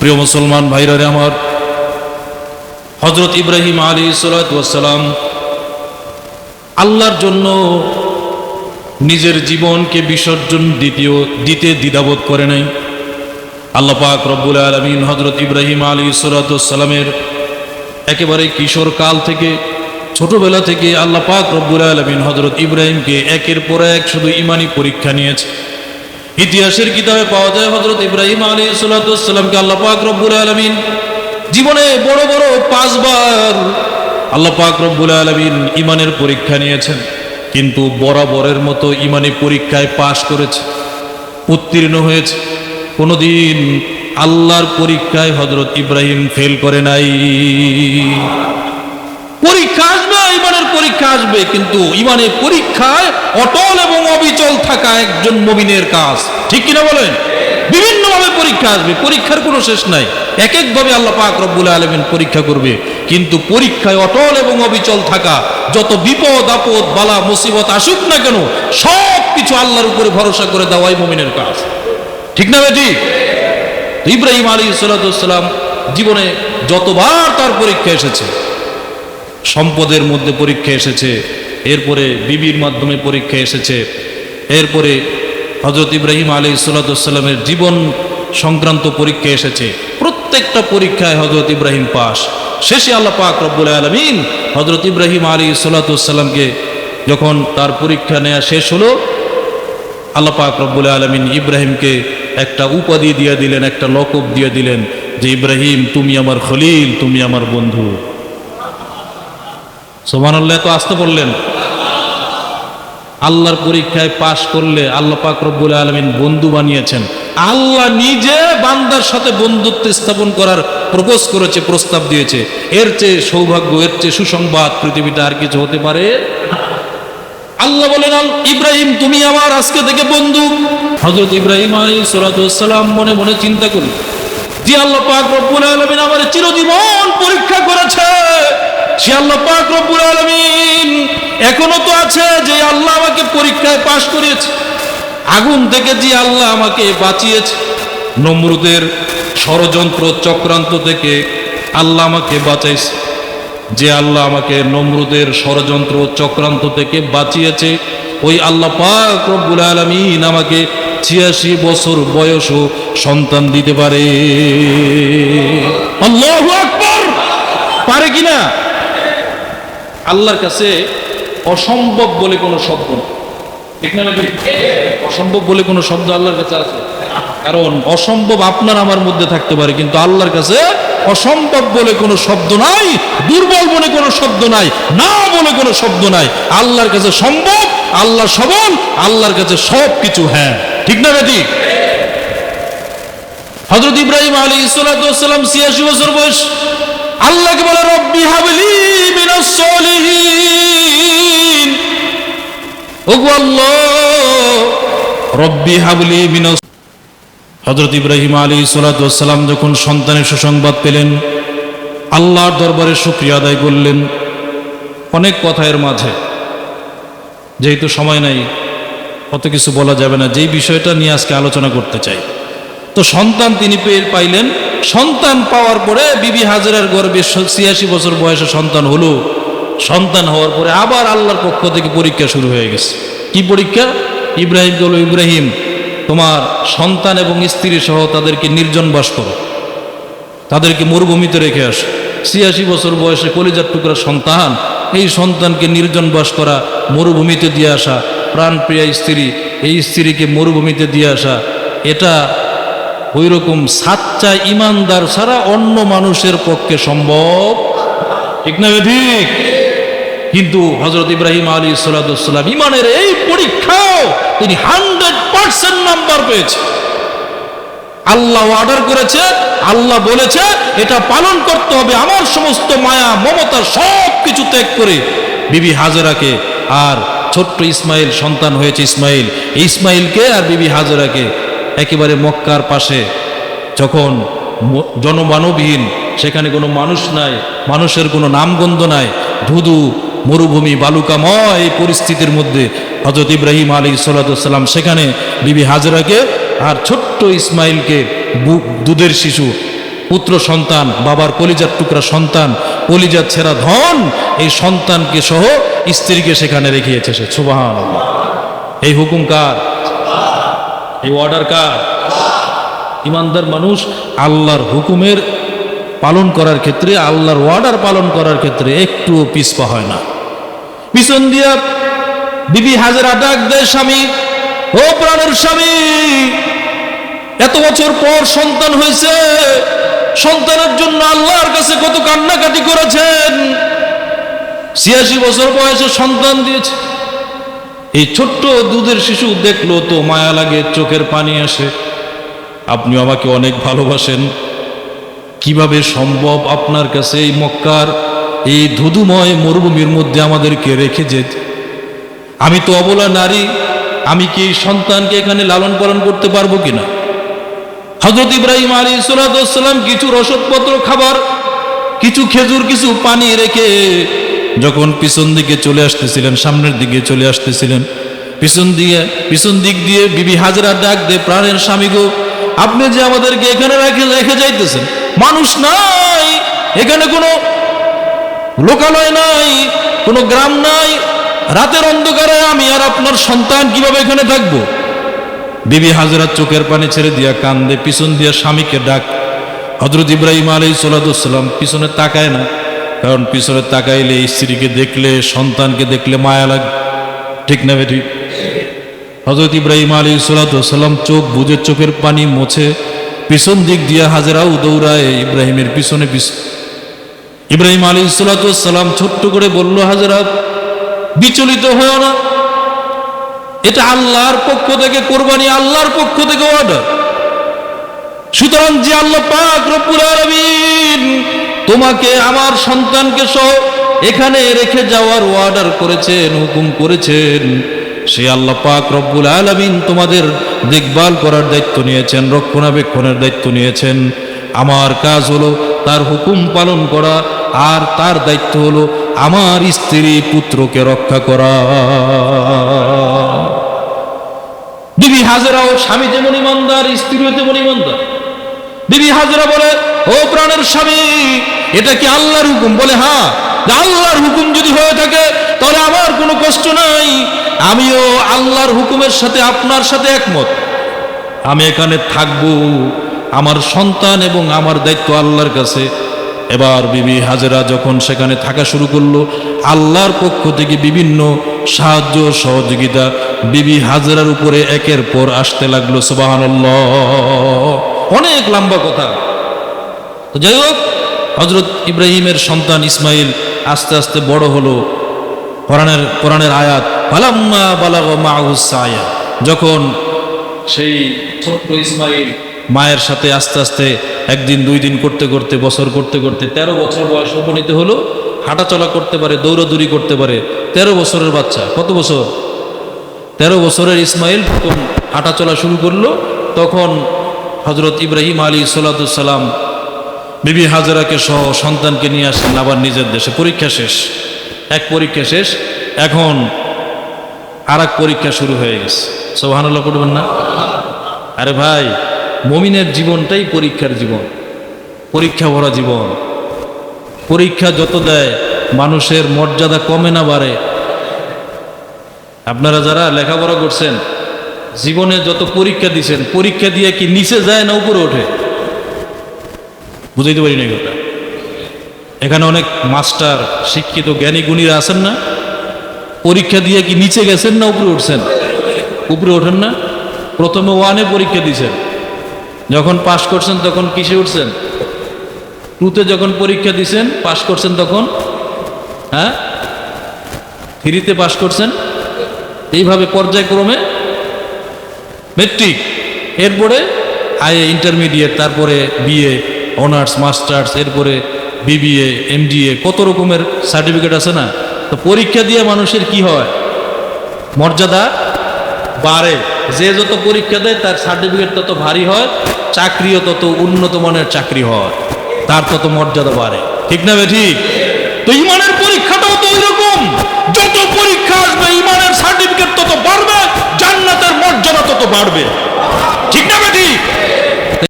প্রিয় মুসলমান ভাইরারে আমার হজরত ইব্রাহিম আলী সালাম আল্লাহর জন্য নিজের জীবনকে বিসর্জন দ্বিতীয়, দিতে দ্বিধাবোধ করে নাই। আল্লাহ পাক রব্বুল আলমিন হজরত ইব্রাহিম আলী সালামের একেবারে কিশোর কাল থেকে, ছোটবেলা থেকে আল্লাহ পাক রব্বুল আলমিন হজরত ইব্রাহিমকে একের পর এক শুধু ইমানি পরীক্ষা নিয়েছে। ইতিহাসের কিতাবে পাওয়া যায় হজরত ইব্রাহিম আলী সাল্লাতামকে আল্লাহ পাক রব্বুল আলমিন জীবনে বড় বড় পাঁচবার আল্লাহ পাক রব্বুল আলমিন ইমানের পরীক্ষা নিয়েছেন। কিন্তু বরাবরের মতো ইমানি পরীক্ষায় পাশ করেছে, উত্তীর্ণ হয়েছে। কোনোদিন আল্লাহর পরীক্ষায় হজরত ইব্রাহিম ফেল করে নাই। পরীক্ষা ইমানের পরীক্ষা আসবে, কিন্তু ইমানের পরীক্ষায় অটল এবং অবিচল থাকা একজন মমিনের কাজ। ঠিক কিনা বলেন? বিভিন্নভাবে পরীক্ষা আসবে, পরীক্ষার কোনো শেষ নাই। এক একভাবে আল্লাহ পাক রব্বুল আলমিন পরীক্ষা করবে। কিন্তু পরীক্ষায় অটল এবং অবিচল থাকা, যত বিপদ, আপদ, বালা, মুসিবত আসুক না কেন, সব কিছু আল্লাহর উপরে ভরসা করে দেওয়াই মমিনের কাজ। ঠিক না তো ইব্রাহিম আলী সাল্লাম জীবনে যতবার তার পরীক্ষা এসেছে সম্পদের মধ্যে পরীক্ষা এসেছে, এরপরে বিবির মাধ্যমে পরীক্ষা এসেছে, এরপরে হজরত ইব্রাহিম আলী সাল্লামের জীবন সংক্রান্ত পরীক্ষা এসেছে। প্রত্যেকটা পরীক্ষায় হজরত ইব্রাহিম পাশ। শেষে আল্লাহ পাক রব্বুল আলমিন হজরত ইব্রাহিম আলী সাল্লাতামকে যখন তার পরীক্ষা নেওয়া শেষ হলো, আল্লাহ পাক রব্বুল আলমিন ইব্রাহিমকে একটা উপাধি দিয়ে দিলেন, একটা লকব দিয়ে দিলেন যে, ইব্রাহিম, তুমি আমার খলিল, তুমি আমার বন্ধু। সোমানুল্লাহ তো আসতে বললেন। আল্লাহর পরীক্ষায় পাশ করলে আল্লাহ পাক রব্বুল আলমিন বন্ধু বানিয়েছেন। আল্লাহ নিজে বান্দার সাথে বন্ধুত্ব স্থাপন করার প্রপোজ করেছে, প্রস্তাব দিয়েছে। এর চেয়ে সৌভাগ্য, এর চেয়ে সুসংবাদ পৃথিবীতে আর কিছু হতে পারে? আল্লাহ বলেন ইব্রাহিম, তুমি আমার আজকে থেকে বন্ধু। হজরত ইব্রাহিম আলী সালাম মনে মনে চিন্তা করি যে আল্লাহ পাক রব্বুল আলমিন আমার চিরজীবন পরীক্ষা করেছে। সে আল্লাহ পাক রব্বুল আলমিন এখনও তো আছে যে আল্লাহ আমাকে পরীক্ষায় পাশ করিয়েছে। আগুন থেকে যে আল্লাহ আমাকে বাঁচিয়েছে। নমরুদের ষড়যন্ত্র চক্রান্ত থেকে আল্লাহ আমাকে বাঁচাইছে। যে আল্লাহ আমাকে নমরুদের ষড়যন্ত্র চক্রান্ত থেকে বাঁচিয়েছে, ওই আল্লাহ পাক রব্বুল আলমিন আমাকে ছিয়াশি বছর বয়সও সন্তান দিতে পারে। আল্লাহ পারে কিনা আল্লাহর কাছে অসম্ভব বলে কোনো শব্দ অসম্ভব বলে কোনো শব্দ আল্লাহর কাছে আছে? কারণ অসম্ভব আপনার আমার মধ্যে থাকতে পারে, কিন্তু আল্লাহর কাছে অসম্ভব বলে কোনো শব্দ নাই, দুর্বল বলে কোনো শব্দ নাই, না বলে কোনো শব্দ নাই। আল্লাহর কাছে সম্ভব, আল্লাহ সবল, আল্লাহর কাছে সব কিছু হ্যাঁ। ঠিক না বেটি হজরত ইব্রাহিম আলী ইসালাম ছিয়াশি বছর বয়স আল্লাহকে বলে, রব্বি হাবলি মিনাস সলিহিন। ওগো আল্লাহ, রব্বি হাবলি মিনাস হজরত ইব্রাহিম আলী সালাম যখন সন্তানের সুসংবাদ পেলেন, আল্লাহর দরবারে শুক্রিয়া আদায় করলেন। অনেক কথা এর মাঝে। যেহেতু সময় নাই, অত কিছু বলা যাবে না। যেই বিষয়টা নিয়ে আজকে আলোচনা করতে চাই। তো সন্তান তিনি পেয়ে পাইলেন সন্তান পাওয়ার পরে বিবি হাজারের গর্বে ছিয়াশি বছর বয়সে সন্তান হলো। সন্তান হওয়ার পরে আবার আল্লাহর পক্ষ থেকে পরীক্ষা শুরু হয়ে গেছে। কি পরীক্ষা? ইব্রাহিম বলল, ইব্রাহিম, তোমার সন্তান এবং স্ত্রী সহ তাদেরকে নির্জন বাস করো। তাদেরকে মরুভূমিতে রেখে আসো। ছিয়াশি বছর বয়সে কলিজার টুকরা সন্তান, এই সন্তানকে নির্জন বাস করা, মরুভূমিতে দিয়ে আসা, প্রাণপ্রিয়া স্ত্রী, এই স্ত্রীকে মরুভূমিতে দিয়ে আসা, এটা ওই রকম সাচ্চা ইমানদার ছাড়া অন্য মানুষের পক্ষে সম্ভব। ঠিক না ঠিক? কিন্তু হজরত ইব্রাহিম আলী সাল্লাম ইমানের এই পরীক্ষাও তিনি হান্ড্রেড পার্সেন্ট নাম্বার পেয়েছে। আল্লাহ অর্ডার করেছে, আল্লাহ বলেছে, এটা পালন করতে হবে আমার সমস্ত মায়া, মমতা সব কিছু ত্যাগ করে। বিবি হাজরাকে আর ছোট্ট ইসমাইল, সন্তান হয়েছে ইসমাইল। ইসমাইলকে আর বিবি হাজরাকে একেবারে মক্কার পাশে। যখন জনমানবহীন, সেখানে কোনো মানুষ নাই, মানুষের কোনো নামগন্ধ নাই, ধুধু, মরুভূমি, বালুকাময় এই পরিস্থিতির মধ্যে হজরত ইব্রাহিম আলী সাল্লাম সেখানে বিবি হাজরাকে আর ছোট্ট ইসমাইলকে দুধের শিশু, পুত্র সন্তান, বাবার কলিজার টুকরা সন্তান, কলিজার ছেঁড়া ধন, এই সন্তানকে সহ স্ত্রীকে সেখানে রেখিয়েছে সে সুবাহান এই হুকুম কার এই অর্ডার কার? ইমানদার মানুষ আল্লাহর হুকুমের পালন করার ক্ষেত্রে, আল্লাহর অর্ডার পালন করার ক্ষেত্রে একটুও পিছপা হয় না। পিছন দিয়া বিবি হাজারা ডাক দেয়, স্বামী, ও প্রাণের স্বামী, এত বছর পর সন্তান হয়েছে, সন্তানের জন্য আল্লাহর কাছে কত কান্নাকাটি করেছেন? ছিয়াশি বছর বয়সে সন্তান দিয়েছে। এই ছোট্ট দুধের শিশু দেখল তো মায়া লাগে, চোখের পানি আসে। আপনি আমাকে অনেক ভালোবাসেন। কীভাবে সম্ভব আপনার কাছে এই মক্কার, এই ধুধুময় মরুভূমির মধ্যে আমাদেরকে রেখে যেতে? আমি তো অবলা নারী, আমি কি সন্তানকে এখানে লালন পালন করতে পারব কিনা? হজরত ইব্রাহিম আলী সালাম কিছু রসদপত্র, খাবার, কিছু খেজুর, কিছু পানি রেখে যখন পিছন দিকে চলে আসতেছিলেন, সামনের দিকে চলে আসতেছিলেন, পিছন দিয়ে, পিছন দিক দিয়ে বিবি হাজরা ডাক দে প্রাণের স্বামী গো, আপনি যে আমাদেরকে এখানে রেখে রেখে যাইতেছেন, মানুষ নাই, এখানে কোনো লোকালয় নাই, কোনো গ্রাম নাই, রাতের অন্ধকারে আমি আর আপনার সন্তান কীভাবে এখানে থাকব? বিবি হাজরা চোখের পানি ছেড়ে দিয়া কান্দে, পিছন দিয়া স্বামীকে ডাক হজরত ইব্রাহিম আলী সাল্লাম পিছনে তাকায় না। কারণ পিছনে তাকাইলে স্ত্রীকে দেখলে, সন্তানকে দেখলে মায়া লাগ। ঠিক না বেঠিক হজরত ইব্রাহিম আলী সাল্লাম চোখ বুঝে চোখের পানি মোছে পিছন দিক দিয়া হাজরাও দৌড়ায় ইব্রাহিমের পিছনে ইব্রাহিম আলী সাল্লাম ছোট্ট করে বলল, হাজরা, বিচলিত হয়েও না। এটা আল্লাহর পক্ষ থেকে কোরবানি, আল্লাহর পক্ষ থেকে অর্ডার সুতরাং যে আল্লাহ পাক রব্বুল আলামিন তোমাকে, আমার সন্তানকে সহ এখানে রেখে যাওয়ার অর্ডার করেছেন, হুকুম করেছেন। সে আল্লাহ পাক রব্বুল আলমিন তোমাদের দেখভাল করার দায়িত্ব নিয়েছেন, রক্ষণাবেক্ষণের দায়িত্ব নিয়েছেন। আমার কাজ হলো তার হুকুম পালন করা, আর তার দায়িত্ব হলো আমার স্ত্রী পুত্রকে রক্ষা করা। বিবি হাজরা ও স্বামী যেমন ইমানদার, স্ত্রীও তেমন ইমানদার। বিবি হাজরা বলে, ও প্রাণের স্বামী এটা কি আল্লাহর হুকুম? বলে হ্যাঁ আল্লাহর হুকুম যদি হয়ে থাকে, তাহলে আমার কোনো কষ্ট নাই। আমিও আল্লাহর হুকুমের সাথে আপনার সাথে একমত। আমি এখানে থাকব আমার সন্তান এবং আমার দায়িত্ব আল্লাহর কাছে। এবার বিবি হাজেরা যখন সেখানে থাকা শুরু করল, আল্লাহর পক্ষ থেকে বিভিন্ন সাহায্য সহযোগিতা বিবি হাজেরার উপরে একের পর আসতে লাগল সুবাহান অনেক লম্বা কথা। যাই হোক হজরত ইব্রাহিমের সন্তান ইসমাইল আস্তে আস্তে বড় হলো। কোরআনের কোরআনের আয়াত পালাম্মা বালাগ মাহুসায়া যখন সেই ছোট্ট ইসমাইল মায়ের সাথে আস্তে আস্তে একদিন, দুই দিন করতে করতে, বছর করতে করতে তেরো বছর বয়স উপনীত হলো। হাঁটাচলা করতে পারে, দৌড়াদৌড়ি করতে পারে। তেরো বছরের বাচ্চা, কত বছর? তেরো বছরের ইসমাইল যখন হাঁটাচলা শুরু করল, তখন হজরত ইব্রাহিম আলী সাল্লাম বিবি হাজারাকে সহ সন্তানকে নিয়ে আসেন আবার নিজের দেশে। পরীক্ষা শেষ। এক পরীক্ষা শেষ। এখন আর পরীক্ষা শুরু হয়ে গেছে। সোহানুল্লাহ করবেন না? আরে ভাই, মমিনের জীবনটাই পরীক্ষার জীবন। পরীক্ষা ভরা জীবন। পরীক্ষা যত দেয়, মানুষের মর্যাদা কমে না বাড়ে। আপনারা যারা লেখাপড়া করছেন, জীবনে যত পরীক্ষা দিছেন, পরীক্ষা দিয়ে কি নিচে যায় না উপরে ওঠে? বুঝাইতে পারি না কথা এখানে অনেক মাস্টার, শিক্ষিত, জ্ঞানী গুণীরা আছেন না? পরীক্ষা দিয়ে কি নিচে গেছেন না উপরে উঠছেন? উপরে ওঠেন না? প্রথমে ওয়ানে পরীক্ষা দিয়েছেন। যখন পাশ করছেন তখন কিসে উঠছেন? টুতে যখন পরীক্ষা দিছেন পাশ করছেন তখন? হ্যাঁ? থ্রিতে পাশ করছেন? এইভাবে পর্যায়ক্রমে? মেট্রিক এরপরে আইএ ইন্টারমিডিয়েট তারপরে বিএ। অনার্স, মাস্টার্স, এরপরে বিবিএ, এমডিএ, কত রকমের সার্টিফিকেট আছে না? তো পরীক্ষা দিয়ে মানুষের কি হয়? মর্যাদা বাড়ে। যে যত পরীক্ষা দেয়, তার সার্টিফিকেট তত ভারী হয়, চাকরিও তত উন্নত মানের চাকরি হয়, তার তত মর্যাদা বাড়ে। ঠিক না বে ঠিক? তো ইমানের পরীক্ষাটাও তো ওই রকম যত পরীক্ষা আসবে, ইমানের সার্টিফিকেট তত বাড়বে, জান্নাতের মর্যাদা তত বাড়বে। ঠিক না